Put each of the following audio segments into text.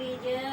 બીજ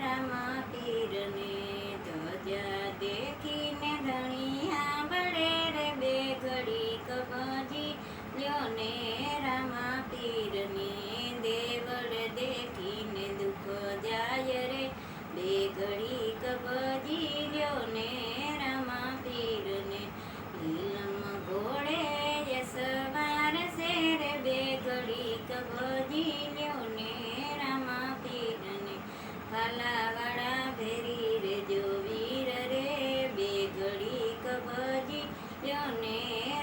રમા પીરને ધજા દેખીને ધણી સાંભળે રે બે ઘડીક ભજી લ્યો ને રમા પીરને દેવળ દેખીને દુઃખ જાય રે બે ઘડીક ભજી લ્યો ને રમા પીરને લીલમ ઘોડે યસવાર શેર બે ઘડી ભજી ભાલાવાળા ભેરી રેજો વીર રે, બે ઘડી કબજી યોને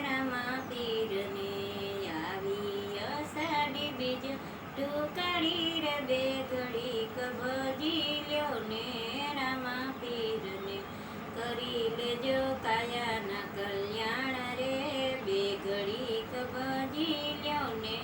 રામા પીરને આવી અસાડી બીજ ટુકડી રે, બે ઘડી કબજી લ્યોને રામા પીરને કરી લેજો કાયાના કલ્યાણ રે, બે ઘડી કબજી લ્યોને